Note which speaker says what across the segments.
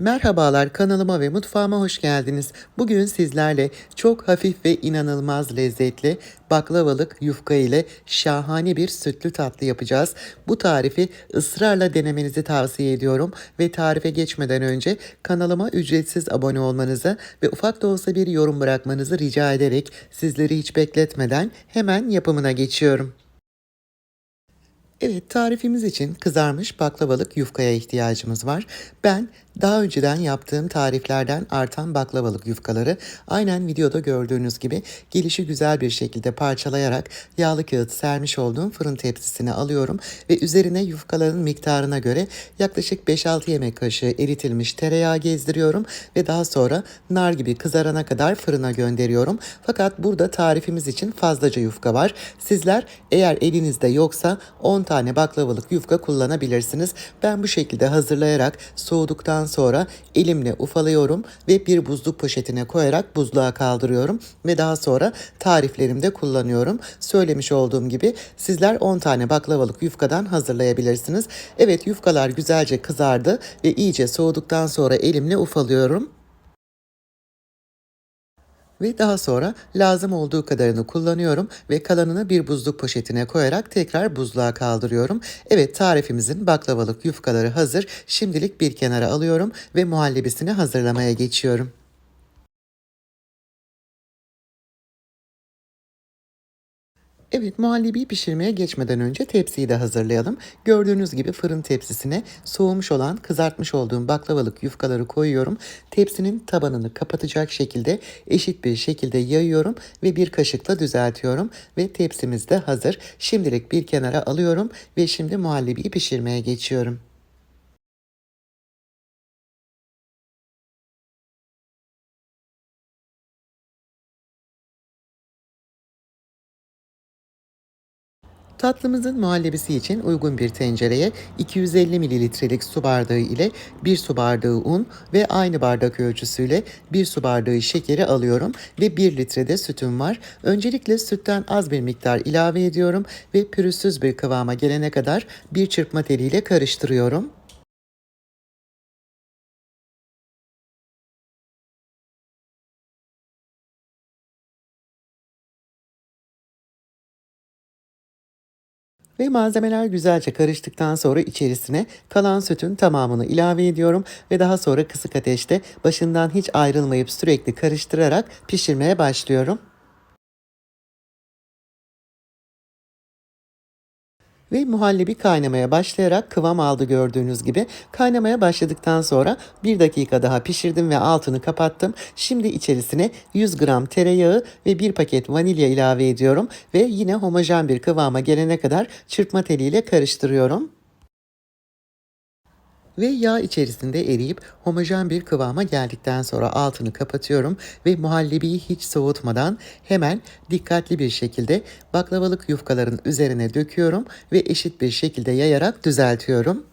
Speaker 1: Merhabalar kanalıma ve mutfağıma hoş geldiniz. Bugün sizlerle çok hafif ve inanılmaz lezzetli baklavalık yufka ile şahane bir sütlü tatlı yapacağız. Bu tarifi ısrarla denemenizi tavsiye ediyorum ve tarife geçmeden önce kanalıma ücretsiz abone olmanızı ve ufak da olsa bir yorum bırakmanızı rica ederek sizleri hiç bekletmeden hemen yapımına geçiyorum. Evet tarifimiz için kızarmış baklavalık yufkaya ihtiyacımız var. Ben daha önceden yaptığım tariflerden artan baklavalık yufkaları aynen videoda gördüğünüz gibi gelişi güzel bir şekilde parçalayarak yağlı kağıt sermiş olduğum fırın tepsisine alıyorum ve üzerine yufkaların miktarına göre yaklaşık 5-6 yemek kaşığı eritilmiş tereyağı gezdiriyorum ve daha sonra nar gibi kızarana kadar fırına gönderiyorum. Fakat burada tarifimiz için fazlaca yufka var. Sizler eğer elinizde yoksa 10 tane baklavalık yufka kullanabilirsiniz. Ben bu şekilde hazırlayarak soğuduktan sonra elimle ufalıyorum ve bir buzluk poşetine koyarak buzluğa kaldırıyorum ve daha sonra tariflerimde kullanıyorum. Söylemiş olduğum gibi sizler 10 tane baklavalık yufkadan hazırlayabilirsiniz. Evet yufkalar güzelce kızardı ve iyice soğuduktan sonra elimle ufalıyorum ve daha sonra lazım olduğu kadarını kullanıyorum ve kalanını bir buzluk poşetine koyarak tekrar buzluğa kaldırıyorum. Evet tarifimizin baklavalık yufkaları hazır. Şimdilik bir kenara alıyorum ve muhallebisini hazırlamaya geçiyorum. Evet muhallebiyi pişirmeye geçmeden önce tepsiyi de hazırlayalım. Gördüğünüz gibi fırın tepsisine soğumuş olan kızartmış olduğum baklavalık yufkaları koyuyorum. Tepsinin tabanını kapatacak şekilde eşit bir şekilde yayıyorum ve bir kaşıkla düzeltiyorum. Ve tepsimiz de hazır. Şimdilik bir kenara alıyorum ve şimdi muhallebiyi pişirmeye geçiyorum. Tatlımızın muhallebisi için uygun bir tencereye 250 mililitrelik su bardağı ile 1 su bardağı un ve aynı bardak ölçüsüyle 1 su bardağı şekeri alıyorum ve 1 litrede sütüm var. Öncelikle sütten az bir miktar ilave ediyorum ve pürüzsüz bir kıvama gelene kadar bir çırpma teliyle karıştırıyorum. Ve malzemeler güzelce karıştıktan sonra içerisine kalan sütün tamamını ilave ediyorum ve daha sonra kısık ateşte başından hiç ayrılmayıp sürekli karıştırarak pişirmeye başlıyorum. Ve muhallebi kaynamaya başlayarak kıvam aldı gördüğünüz gibi. Kaynamaya başladıktan sonra bir dakika daha pişirdim ve altını kapattım. Şimdi içerisine 100 gram tereyağı ve bir paket vanilya ilave ediyorum. Ve yine homojen bir kıvama gelene kadar çırpma teliyle karıştırıyorum ve yağ içerisinde eriyip homojen bir kıvama geldikten sonra altını kapatıyorum ve muhallebiyi hiç soğutmadan hemen dikkatli bir şekilde baklavalık yufkaların üzerine döküyorum ve eşit bir şekilde yayarak düzeltiyorum.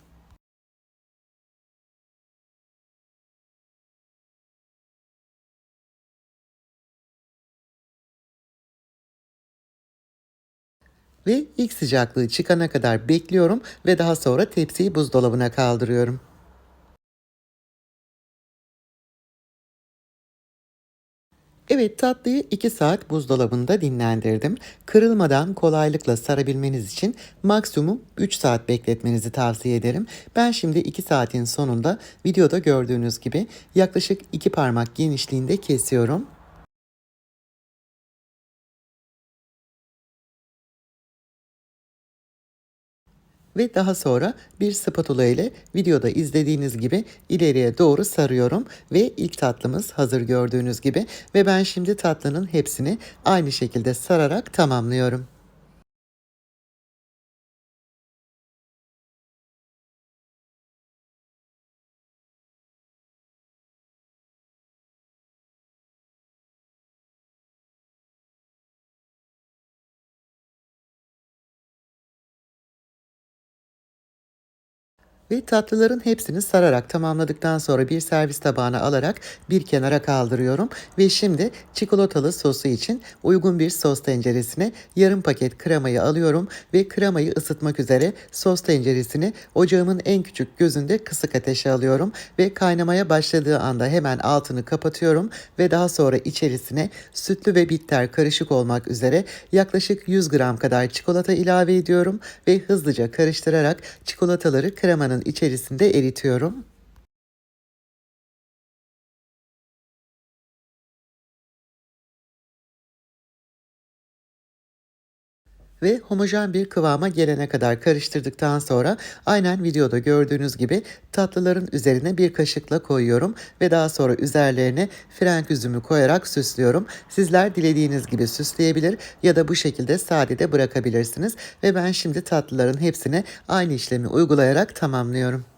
Speaker 1: Ve ilk sıcaklığı çıkana kadar bekliyorum ve daha sonra tepsiyi buzdolabına kaldırıyorum. Evet tatlıyı 2 saat buzdolabında dinlendirdim. Kırılmadan kolaylıkla sarabilmeniz için maksimum 3 saat bekletmenizi tavsiye ederim. Ben şimdi 2 saatin sonunda videoda gördüğünüz gibi yaklaşık 2 parmak genişliğinde kesiyorum. Ve daha sonra bir spatula ile videoda izlediğiniz gibi ileriye doğru sarıyorum ve ilk tatlımız hazır gördüğünüz gibi ve ben şimdi tatlının hepsini aynı şekilde sararak tamamlıyorum. Ve tatlıların hepsini sararak tamamladıktan sonra bir servis tabağına alarak bir kenara kaldırıyorum. Ve şimdi çikolatalı sosu için uygun bir sos tenceresine yarım paket kremayı alıyorum. Ve kremayı ısıtmak üzere sos tenceresini ocağımın en küçük gözünde kısık ateşe alıyorum. Ve kaynamaya başladığı anda hemen altını kapatıyorum. Ve daha sonra içerisine sütlü ve bitter karışık olmak üzere yaklaşık 100 gram kadar çikolata ilave ediyorum. Ve hızlıca karıştırarak çikolataları kremanın içerisinde eritiyorum. Ve homojen bir kıvama gelene kadar karıştırdıktan sonra aynen videoda gördüğünüz gibi tatlıların üzerine bir kaşıkla koyuyorum ve daha sonra üzerlerine frenk üzümü koyarak süslüyorum. Sizler dilediğiniz gibi süsleyebilir ya da bu şekilde sade de bırakabilirsiniz ve ben şimdi tatlıların hepsine aynı işlemi uygulayarak tamamlıyorum.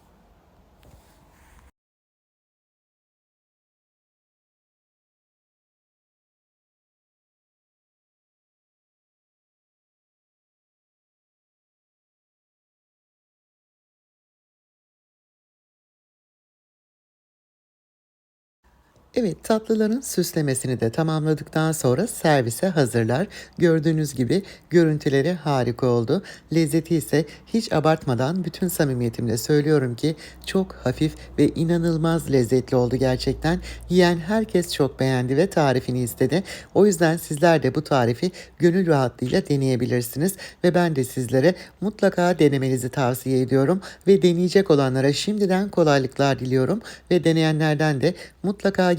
Speaker 1: Evet, tatlıların süslemesini de tamamladıktan sonra servise hazırlar. Gördüğünüz gibi görüntüleri harika oldu. Lezzeti ise hiç abartmadan bütün samimiyetimle söylüyorum ki çok hafif ve inanılmaz lezzetli oldu gerçekten. Yiyen herkes çok beğendi ve tarifini istedi. O yüzden sizler de bu tarifi gönül rahatlığıyla deneyebilirsiniz ve ben de sizlere mutlaka denemenizi tavsiye ediyorum ve deneyecek olanlara şimdiden kolaylıklar diliyorum ve deneyenlerden de mutlaka